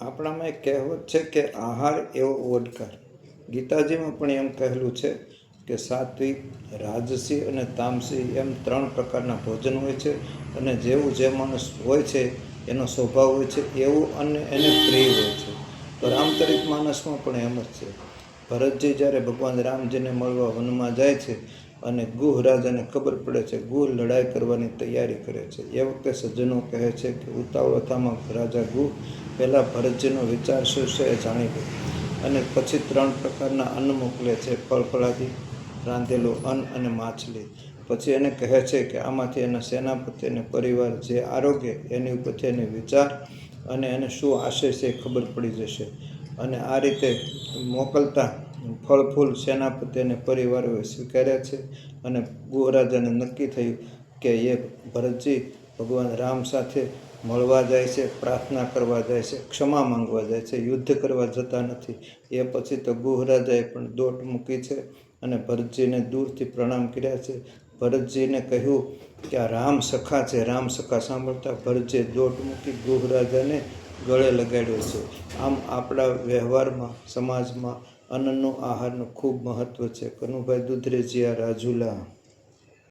આપણામાં એક કહેવત છે કે આહાર એવો ઓડકાર ગીતાજીમાં પણ એમ કહેલું છે કે સાત્વિક, રાજસી અને તામસી એમ ત્રણ પ્રકારના ભોજન હોય છે અને જેવું જે માણસ હોય છે એનો સ્વભાવ હોય છે, એવું અને એને પ્રિય હોય છે. તો માનસમાં પણ એમ જ છે. ભરતજી જ્યારે ભગવાન રામજીને મળવા વનમાં જાય છે અને ગુહ રાજાને ખબર પડે છે, ગુહ લડાઈ કરવાની તૈયારી કરે છે. એ વખતે સજ્જનો કહે છે કે ઉતાવળતામાં રાજા ગુહ પહેલાં ભરતજીનો વિચાર શું છે એ જાણી લે. અને પછી ત્રણ પ્રકારના અન્ન મોકલે છે ફળફળાથી રાંધેલું અન્ન અને માછલી. પછી એને કહે છે કે આમાંથી એના સેનાપતિ અને પરિવાર જે આરોગ્ય એની ઉપરથી એને વિચાર અને એને શું આશય છે ખબર પડી જશે. અને આ રીતે મોકલતા ફળ ફૂલ સેનાપતિ અને પરિવારોએ સ્વીકાર્યા છે અને ગુહરાજાને નક્કી થયું કે એ ભરતજી ભગવાન રામ સાથે મળવા જાય છે, પ્રાર્થના કરવા જાય છે, ક્ષમા માંગવા જાય છે, યુદ્ધ કરવા જતા નથી. એ પછી તો ગુહરાજાએ પણ દોટ મૂકી છે અને ભરતજીને દૂરથી પ્રણામ કર્યા છે. ભરતજીને કહ્યું કે આ રામ સખા છે, રામ સખા સાંભળતા ભરતજીએ દોટ મૂકી ગુહરાજાને ગળે લગાડ્યો છે. આમ આપણા વ્યવહારમાં, સમાજમાં અન્નનું આહારનું ખૂબ મહત્ત્વ છે. કનુભાઈ દુધરેજીયા રાજુલા.